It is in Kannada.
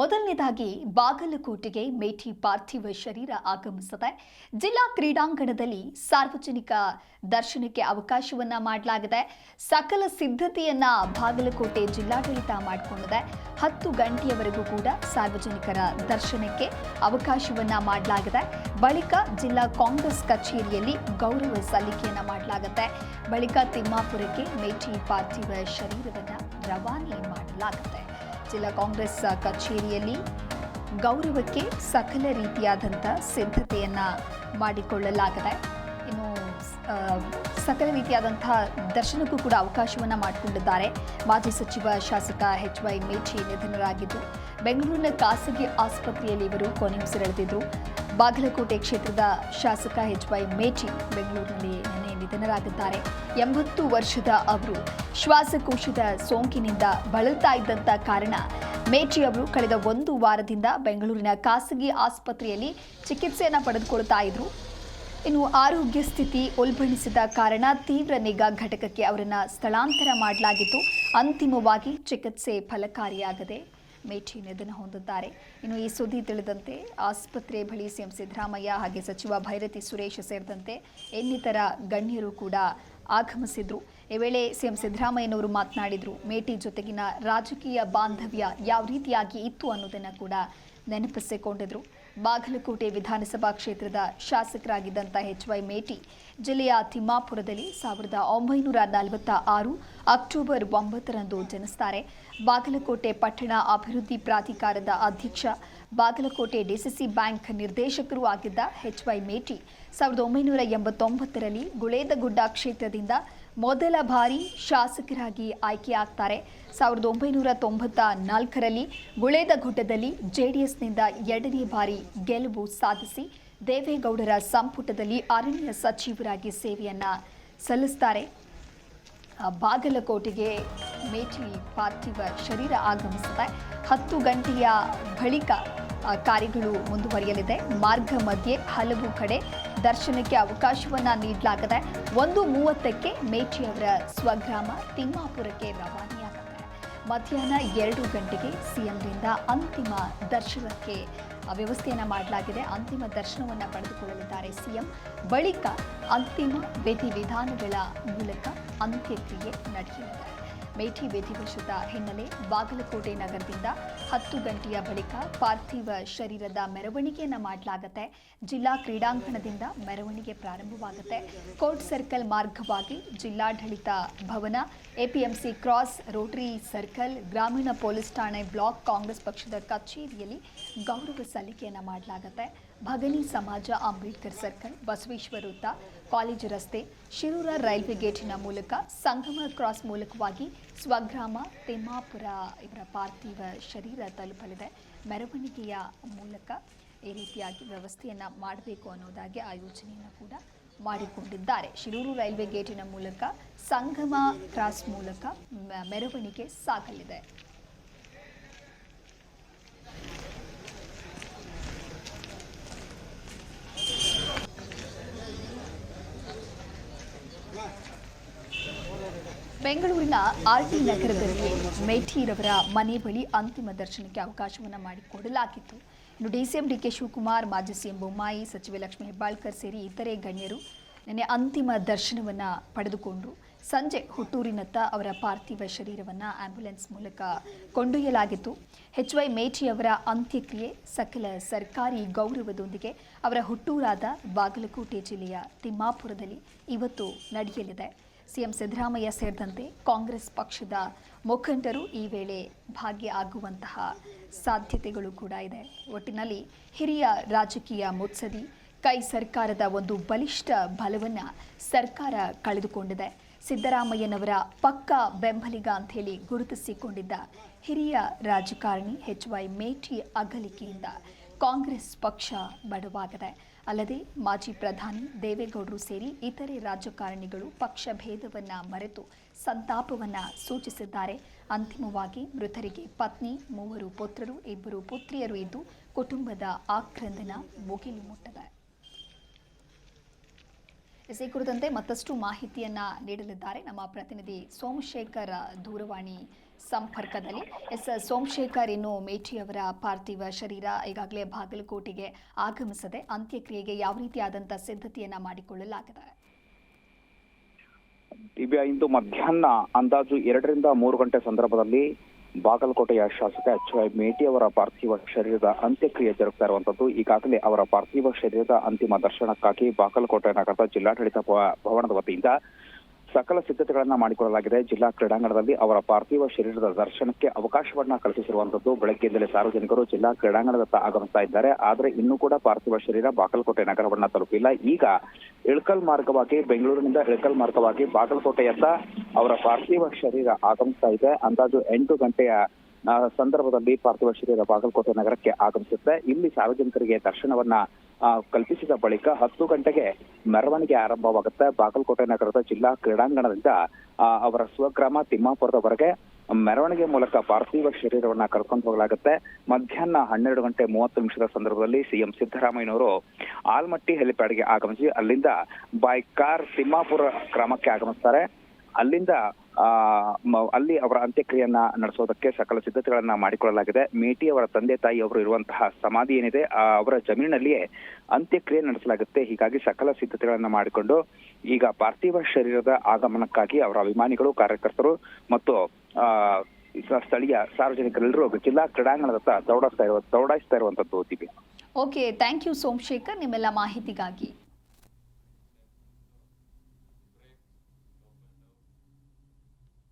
ಮೊದಲನೇದಾಗಿ ಬಾಗಲಕೋಟೆಗೆ ಮೇಟಿ ಪಾರ್ಥಿವ ಶರೀರ ಆಗಮಿಸಿದೆ ಜಿಲ್ಲಾ ಕ್ರೀಡಾಂಗಣದಲ್ಲಿ ಸಾರ್ವಜನಿಕ ದರ್ಶನಕ್ಕೆ ಅವಕಾಶವನ್ನ ಮಾಡಲಾಗಿದೆ. ಸಕಲ ಸಿದ್ಧತೆಯನ್ನ ಬಾಗಲಕೋಟೆ ಜಿಲ್ಲಾಡಳಿತ ಮಾಡಿಕೊಂಡಿದೆ. ಹತ್ತು ಗಂಟೆಯವರೆಗೂ ಕೂಡ ಸಾರ್ವಜನಿಕರ ದರ್ಶನಕ್ಕೆ ಅವಕಾಶವನ್ನ ಮಾಡಲಾಗಿದೆ. ಬಳಿಕ ಜಿಲ್ಲಾ ಕಾಂಗ್ರೆಸ್ ಕಚೇರಿಯಲ್ಲಿ ಗೌರವ ಸಲ್ಲಿಕೆಯನ್ನ ಮಾಡಲಾಗುತ್ತೆ. ಬಳಿಕ ತಿಮ್ಮಾಪುರಕ್ಕೆ ಮೇಟಿ ಪಾರ್ಥಿವ ಶರೀರವನ್ನು ರವಾನೆ ಮಾಡಲಾಗುತ್ತೆ. ಜಿಲ್ಲಾ ಕಾಂಗ್ರೆಸ್ ಕಚೇರಿಯಲ್ಲಿ ಗೌರವಕ್ಕೆ ಸಕಲ ರೀತಿಯಾದಂಥ ಸಿದ್ಧತೆಯನ್ನು ಮಾಡಿಕೊಳ್ಳಲಾಗಿದೆ. ಇನ್ನು ಸಕಲ ರೀತಿಯಾದಂಥ ದರ್ಶನಕ್ಕೂ ಕೂಡ ಅವಕಾಶವನ್ನು ಮಾಡಿಕೊಂಡಿದ್ದಾರೆ. ಮಾಜಿ ಸಚಿವ ಶಾಸಕ ಎಚ್ ವೈ ಮೇಚಿ ನಿಧನರಾಗಿದ್ದು, ಬೆಂಗಳೂರಿನ ಖಾಸಗಿ ಆಸ್ಪತ್ರೆಯಲ್ಲಿ ಇವರು ಕೊನೆಯುಸಿರೆಳೆದಿದ್ರು. ಬಾಗಲಕೋಟೆ ಕ್ಷೇತ್ರದ ಶಾಸಕ ಎಚ್ ವೈ ಮೇಟಿ ಬೆಂಗಳೂರಿನಲ್ಲಿ ನಿನ್ನೆ ನಿಧನರಾಗಿದ್ದಾರೆ. ಎಂಬತ್ತು ವರ್ಷದ ಅವರು ಶ್ವಾಸಕೋಶದ ಸೋಂಕಿನಿಂದ ಬಳಲ್ತಾ ಇದ್ದಂಥ ಕಾರಣ ಮೇಟಿ ಅವರು ಕಳೆದ ಒಂದು ವಾರದಿಂದ ಬೆಂಗಳೂರಿನ ಖಾಸಗಿ ಆಸ್ಪತ್ರೆಯಲ್ಲಿ ಚಿಕಿತ್ಸೆಯನ್ನು ಪಡೆದುಕೊಳ್ತಾ ಇದ್ರು. ಇನ್ನು ಆರೋಗ್ಯ ಸ್ಥಿತಿ ಉಲ್ಬಣಿಸಿದ ಕಾರಣ ತೀವ್ರ ನಿಗಾ ಘಟಕಕ್ಕೆ ಅವರನ್ನು ಸ್ಥಳಾಂತರ ಮಾಡಲಾಗಿತ್ತು. ಅಂತಿಮವಾಗಿ ಚಿಕಿತ್ಸೆ ಫಲಕಾರಿಯಾಗದೆ ಮೇಟಿ ನಿಧನ ಹೊಂದಿದ್ದಾರೆ ಇನ್ನು ಈ ಸುದ್ದಿ ತಿಳಿದಂತೆ ಆಸ್ಪತ್ರೆ ಬಳಿ ಸಿಎಂ ಸಿದ್ದರಾಮಯ್ಯ ಹಾಗೆ ಸಚಿವ ಭೈರತಿ ಸುರೇಶ್ ಸೇರಿದಂತೆ ಇನ್ನಿತರ ಗಣ್ಯರು ಕೂಡ ಆಗಮಿಸಿದ್ರು. ಈ ವೇಳೆ ಸಿಎಂ ಸಿದ್ದರಾಮಯ್ಯನವರು ಮಾತನಾಡಿದ್ರು, ಮೇಟಿ ಜೊತೆಗಿನ ರಾಜಕೀಯ ಬಾಂಧವ್ಯ ಯಾವ ರೀತಿಯಾಗಿ ಇತ್ತು ಅನ್ನೋದನ್ನು ಕೂಡ ನೆನಪಿಸಿಕೊಂಡಿದ್ರು. ಬಾಗಲಕೋಟೆ ವಿಧಾನಸಭಾ ಕ್ಷೇತ್ರದ ಶಾಸಕರಾಗಿದ್ದಂಥ ಎಚ್ ವೈ ಮೇಟಿ, ಜಿಲ್ಲೆಯ ತಿಮ್ಮಾಪುರದಲ್ಲಿ ಸಾವಿರದ ಒಂಬೈನೂರ ನಲವತ್ತ ಆರು ಅಕ್ಟೋಬರ್ ಒಂಬತ್ತರಂದು ಜನಿಸ್ತಾರೆ. ಬಾಗಲಕೋಟೆ ಪಟ್ಟಣ ಅಭಿವೃದ್ಧಿ ಪ್ರಾಧಿಕಾರದ ಅಧ್ಯಕ್ಷ, ಬಾಗಲಕೋಟೆ ಡಿಸಿಸಿ ಬ್ಯಾಂಕ್ ನಿರ್ದೇಶಕರೂ ಆಗಿದ್ದ ಎಚ್ ವೈ ಮೇಟಿ ಸಾವಿರದ ಒಂಬೈನೂರ ಎಂಬತ್ತೊಂಬತ್ತರಲ್ಲಿ ಗುಳೇದಗುಡ್ಡ ಕ್ಷೇತ್ರದಿಂದ ಮೊದಲ ಬಾರಿ ಶಾಸಕರಾಗಿ ಆಯ್ಕೆಯಾಗ್ತಾರೆ. ಸಾವಿರದ ಒಂಬೈನೂರ ತೊಂಬತ್ತ ನಾಲ್ಕರಲ್ಲಿ ಗುಳೇದಗುಡ್ಡದಲ್ಲಿ ಜೆಡಿಎಸ್ನಿಂದ ಎರಡನೇ ಬಾರಿ ಗೆಲುವು ಸಾಧಿಸಿ ದೇವೇಗೌಡರ ಸಂಪುಟದಲ್ಲಿ ಅರಣ್ಯ ಸಚಿವರಾಗಿ ಸೇವೆಯನ್ನು ಸಲ್ಲಿಸ್ತಾರೆ. ಬಾಗಲಕೋಟೆಗೆ ಮೇಟಿ ಪಾರ್ಥಿವ ಶರೀರ ಆಗಮಿಸುತ್ತೆ. ಹತ್ತು ಗಂಟೆಯ ಬಳಿಕ ಕಾರ್ಯಗಳು ಮುಂದುವರಿಯಲಿದೆ. ಮಾರ್ಗ ಮಧ್ಯೆ ಹಲವು ಕಡೆ ದರ್ಶನಕ್ಕೆ ಅವಕಾಶವನ್ನ ನೀಡಲಾಗಿದೆ ಒಂದು ಮೂವತ್ತಕ್ಕೆ ಮೇಟಿಯವರ ಸ್ವಗ್ರಾಮ ತಿಮ್ಮಾಪುರಕ್ಕೆ ರವಾನೆಯಾಗುತ್ತೆ. ಮಧ್ಯಾಹ್ನ ಎರಡು ಗಂಟೆಗೆ ಸಿಎಂರಿಂದ ಅಂತಿಮ ದರ್ಶನಕ್ಕೆ ವ್ಯವಸ್ಥೆಯನ್ನ ಮಾಡಲಾಗಿದೆ. ಅಂತಿಮ ದರ್ಶನವನ್ನು ಪಡೆದುಕೊಳ್ಳಲಿದ್ದಾರೆ ಸಿಎಂ. ಬಳಿಕ ಅಂತಿಮ ವಿಧಿವಿಧಾನಗಳ ಮೂಲಕ ಅಂತ್ಯಕ್ರಿಯೆ ನಡೆಯಲಿದೆ. ಮೇಟಿ ವಿಧಿವಶದ ಹಿನ್ನೆಲೆ ಬಾಗಲಕೋಟೆ ನಗರದಿಂದ ಹತ್ತು ಗಂಟೆಯ ಬಳಿಕ ಪಾರ್ಥಿವ ಶರೀರದ ಮೆರವಣಿಗೆಯನ್ನು ಮಾಡಲಾಗುತ್ತೆ. ಜಿಲ್ಲಾ ಕ್ರೀಡಾಂಗಣದಿಂದ ಮೆರವಣಿಗೆ ಪ್ರಾರಂಭವಾಗುತ್ತೆ. ಕೋರ್ಟ್ ಸರ್ಕಲ್ ಮಾರ್ಗವಾಗಿ ಜಿಲ್ಲಾಡಳಿತ ಭವನ, ಎಪಿಎಂಸಿ ಕ್ರಾಸ್, ರೋಟರಿ ಸರ್ಕಲ್, ಗ್ರಾಮೀಣ ಪೊಲೀಸ್ ಠಾಣೆ ಬ್ಲಾಕ್ ಕಾಂಗ್ರೆಸ್ ಪಕ್ಷದ ಕಚೇರಿಯಲ್ಲಿ ಗೌರವ ಸಲ್ಲಿಕೆಯನ್ನು ಮಾಡಲಾಗುತ್ತೆ. ಭಗನಿ ಸಮಾಜ ಅಂಬೇಡ್ಕರ್ ಸರ್ಕಲ್, ಬಸವೇಶ್ವರ ವೃತ್ತ, ಕಾಲೇಜು ರಸ್ತೆ, ಶಿರೂರ ರೈಲ್ವೆ ಗೇಟಿನ ಮೂಲಕ ಸಂಗಮ ಕ್ರಾಸ್ ಮೂಲಕವಾಗಿ ಸ್ವಗ್ರಾಮ ತಿಮ್ಮಾಪುರ ಇವರ ಪಾರ್ಥಿವ ಶರೀರ ತಲುಪಲಿದೆ. ಮೆರವಣಿಗೆಯ ಮೂಲಕ ಈ ರೀತಿಯಾಗಿ ವ್ಯವಸ್ಥೆಯನ್ನು ಮಾಡಬೇಕು ಅನ್ನೋದಾಗಿ ಆ ಯೋಜನೆಯನ್ನು ಕೂಡ ಮಾಡಿಕೊಂಡಿದ್ದಾರೆ. ಶಿರೂರು ರೈಲ್ವೆ ಗೇಟಿನ ಮೂಲಕ ಸಂಗಮ ಕ್ರಾಸ್ ಮೂಲಕ ಮೆರವಣಿಗೆ ಸಾಗಲಿದೆ. ಬೆಂಗಳೂರಿನ ಆರ್ಟಿ ನಗರದಲ್ಲಿ ಮೇಠಿರವರ ಮನೆ ಬಳಿ ಅಂತಿಮ ದರ್ಶನಕ್ಕೆ ಅವಕಾಶವನ್ನು ಮಾಡಿಕೊಡಲಾಗಿತ್ತು. ಇನ್ನು ಡಿಸಿಎಂ ಡಿಕೆ ಶಿವಕುಮಾರ್, ಮಾಜಿ ಸಿಎಂ ಬೊಮ್ಮಾಯಿ, ಸಚಿವೆ ಲಕ್ಷ್ಮೀ ಹೆಬ್ಬಾಳ್ಕರ್ ಸೇರಿ ಇತರೆ ಗಣ್ಯರು ನಿನ್ನೆ ಅಂತಿಮ ದರ್ಶನವನ್ನು ಪಡೆದುಕೊಂಡು ಸಂಜೆ ಹುಟ್ಟೂರಿನತ್ತ ಅವರ ಪಾರ್ಥಿವ ಶರೀರವನ್ನು ಆಂಬ್ಯುಲೆನ್ಸ್ ಮೂಲಕ ಕೊಂಡೊಯ್ಯಲಾಗಿತ್ತು. ಎಚ್ ವೈ ಮೇಠಿ ಅವರ ಅಂತ್ಯಕ್ರಿಯೆ ಸಕಲ ಸರ್ಕಾರಿ ಗೌರವದೊಂದಿಗೆ ಅವರ ಹುಟ್ಟೂರಾದ ಬಾಗಲಕೋಟೆ ಜಿಲ್ಲೆಯ ತಿಮ್ಮಾಪುರದಲ್ಲಿ ಇವತ್ತು ನಡೆಯಲಿದೆ. ಸಿಎಂ ಸಿದ್ದರಾಮಯ್ಯ ಸೇರಿದಂತೆ ಕಾಂಗ್ರೆಸ್ ಪಕ್ಷದ ಮುಖಂಡರು ಈ ವೇಳೆ ಭಾಗಿಯಾಗುವಂತಹ ಸಾಧ್ಯತೆಗಳು ಕೂಡ ಇದೆ. ಒಟ್ಟಿನಲ್ಲಿ ಹಿರಿಯ ರಾಜಕೀಯ ಮುತ್ಸದಿ ಕೈ ಸರ್ಕಾರದ ಒಂದು ಬಲಿಷ್ಠ ಬಲವನ್ನು ಸರ್ಕಾರ ಕಳೆದುಕೊಂಡಿದೆ. ಸಿದ್ದರಾಮಯ್ಯನವರ ಪಕ್ಕ ಬೆಂಬಲಿಗ ಅಂಥೇಳಿ ಗುರುತಿಸಿಕೊಂಡಿದ್ದ ಹಿರಿಯ ರಾಜಕಾರಣಿ ಎಚ್ ವೈ ಮೇಟಿ ಅಗಲಿಕೆಯಿಂದ ಕಾಂಗ್ರೆಸ್ ಪಕ್ಷ ಬಡವಾಗಿದೆ. ಅಲ್ಲದೆ ಮಾಜಿ ಪ್ರಧಾನಿ ದೇವೇಗೌಡರು ಸೇರಿ ಇತರೆ ರಾಜಕಾರಣಿಗಳು ಪಕ್ಷ ಭೇದವನ್ನು ಮರೆತು ಸಂತಾಪವನ್ನು ಸೂಚಿಸಿದ್ದಾರೆ. ಅಂತಿಮವಾಗಿ ಮೃತರಿಗೆ ಪತ್ನಿ, ಮೂವರು ಪುತ್ರರು, ಇಬ್ಬರು ಪುತ್ರಿಯರು ಇದ್ದು ಕುಟುಂಬದ ಆಕ್ರಂದನ ಮುಗಿಲು ಮುಟ್ಟದೆ. ಎಸ್ ಈ ಕುರಿತಂತೆ ಮತ್ತಷ್ಟು ಮಾಹಿತಿಯನ್ನ ನೀಡಲಿದ್ದಾರೆ ನಮ್ಮ ಪ್ರತಿನಿಧಿ ಸೋಮಶೇಖರ್ ದೂರವಾಣಿ ಸಂಪರ್ಕದಲ್ಲಿ. ಎಸ್, ಸೋಮಶೇಖರ್, ಇನ್ನು ಮೇಟಿಯವರ ಪಾರ್ಥಿವ ಶರೀರ ಈಗಾಗಲೇ ಬಾಗಲಕೋಟೆಗೆ ಆಗಮಿಸದೆ ಅಂತ್ಯಕ್ರಿಯೆಗೆ ಯಾವ ರೀತಿಯಾದಂಥ ಸಿದ್ಧತೆಯನ್ನ ಮಾಡಿಕೊಳ್ಳಲಾಗಿದೆ? ಇಂದು ಮಧ್ಯಾಹ್ನ ಅಂದಾಜು ಎರಡರಿಂದ ಮೂರು ಗಂಟೆ ಸಂದರ್ಭದಲ್ಲಿ ಬಾಗಲಕೋಟೆಯ ಶಾಸಕ ಎಚ್ ವೈ ಮೇಟಿ ಅವರ ಪಾರ್ಥಿವ ಶರೀರದ ಅಂತ್ಯಕ್ರಿಯೆ ಜರುಗ್ತಾ ಇರುವಂತದ್ದು ಈಗಾಗಲೇ ಅವರ ಪಾರ್ಥಿವ ಶರೀರದ ಅಂತಿಮ ದರ್ಶನಕ್ಕಾಗಿ ಬಾಗಲಕೋಟೆ ನಗರದ ಜಿಲ್ಲಾಡಳಿತ ಭವ- ಭವನದ ವತಿಯಿಂದ ಸಕಲ ಸಿದ್ಧತೆಗಳನ್ನ ಮಾಡಿಕೊಳ್ಳಲಾಗಿದೆ ಜಿಲ್ಲಾ ಕ್ರೀಡಾಂಗಣದಲ್ಲಿ ಅವರ ಪಾರ್ಥಿವ ಶರೀರದ ದರ್ಶನಕ್ಕೆ ಅವಕಾಶವನ್ನ ಕಲ್ಪಿಸಿರುವಂತದ್ದು ಬೆಳಗ್ಗೆಯಿಂದಲೇ ಸಾರ್ವಜನಿಕರು ಜಿಲ್ಲಾ ಕ್ರೀಡಾಂಗಣದತ್ತ ಆಗಮಿಸ್ತಾ ಇದ್ದಾರೆ. ಆದರೆ ಇನ್ನೂ ಕೂಡ ಪಾರ್ಥಿವ ಶರೀರ ಬಾಗಲಕೋಟೆ ನಗರವನ್ನ ತಲುಪಿಲ್ಲ. ಈಗ ಇಳಕಲ್ ಮಾರ್ಗವಾಗಿ, ಬೆಂಗಳೂರಿನಿಂದ ಇಳಕಲ್ ಮಾರ್ಗವಾಗಿ ಬಾಗಲಕೋಟೆಯತ್ತ ಅವರ ಪಾರ್ಥಿವ ಶರೀರ ಆಗಮಿಸ್ತಾ ಇದೆ. ಅಂದಾಜು ಎಂಟು ಗಂಟೆಯ ಸಂದರ್ಭದಲ್ಲಿ ಪಾರ್ಥಿವ ಶರೀರ ಬಾಗಲಕೋಟೆ ನಗರಕ್ಕೆ ಆಗಮಿಸುತ್ತೆ. ಇಲ್ಲಿ ಸಾರ್ವಜನಿಕರಿಗೆ ದರ್ಶನವನ್ನ ಕಲ್ಪಿಸಿದ ಬಳಿಕ ಹತ್ತು ಗಂಟೆಗೆ ಮೆರವಣಿಗೆ ಆರಂಭವಾಗುತ್ತೆ. ಬಾಗಲಕೋಟೆ ನಗರದ ಜಿಲ್ಲಾ ಕ್ರೀಡಾಂಗಣದಿಂದ ಅವರ ಸ್ವಗ್ರಾಮ ತಿಮ್ಮಾಪುರದವರೆಗೆ ಮೆರವಣಿಗೆ ಮೂಲಕ ಪಾರ್ಥಿವ ಶರೀರವನ್ನ ಕರ್ಕೊಂಡು ಹೋಗಲಾಗುತ್ತೆ. ಮಧ್ಯಾಹ್ನ ಹನ್ನೆರಡು ಗಂಟೆ ಮೂವತ್ತು ನಿಮಿಷದ ಸಂದರ್ಭದಲ್ಲಿ ಸಿಎಂ ಸಿದ್ದರಾಮಯ್ಯನವರು ಆಲ್ಮಟ್ಟಿ ಹೆಲಿಪ್ಯಾಡ್ಗೆ ಆಗಮಿಸಿ, ಅಲ್ಲಿಂದ ಬೈ ಕಾರ್ ತಿಮ್ಮಾಪುರ ಗ್ರಾಮಕ್ಕೆ ಆಗಮಿಸ್ತಾರೆ. ಅಲ್ಲಿಂದ ಅಲ್ಲಿ ಅವರ ಅಂತ್ಯಕ್ರಿಯೆಯನ್ನ ನಡೆಸೋದಕ್ಕೆ ಸಕಲ ಸಿದ್ಧತೆಗಳನ್ನ ಮಾಡಿಕೊಳ್ಳಲಾಗಿದೆ. ಮೇಟಿ ಅವರ ತಂದೆ ತಾಯಿ ಅವರು ಇರುವಂತಹ ಸಮಾಧಿ ಏನಿದೆ ಅವರ ಜಮೀನಿನಲ್ಲಿಯೇ ಅಂತ್ಯಕ್ರಿಯೆ ನಡೆಸಲಾಗುತ್ತೆ. ಹೀಗಾಗಿ ಸಕಲ ಸಿದ್ಧತೆಗಳನ್ನ ಮಾಡಿಕೊಂಡು, ಈಗ ಪಾರ್ಥಿವ ಶರೀರದ ಆಗಮನಕ್ಕಾಗಿ ಅವರ ಅಭಿಮಾನಿಗಳು, ಕಾರ್ಯಕರ್ತರು ಮತ್ತು ಸ್ಥಳೀಯ ಸಾರ್ವಜನಿಕರೆಲ್ಲರೂ ಜಿಲ್ಲಾ ಕ್ರೀಡಾಂಗಣದತ್ತ ದೌಡಾಯಿಸ್ತಾ ಇರುವ, ದೌಡಾಯಿಸ್ತಾ ಇರುವಂತದ್ದು ಓಕೆ ಥ್ಯಾಂಕ್ ಯು ಸೋಮಶೇಖರ್, ನಿಮ್ಮೆಲ್ಲ ಮಾಹಿತಿಗಾಗಿ.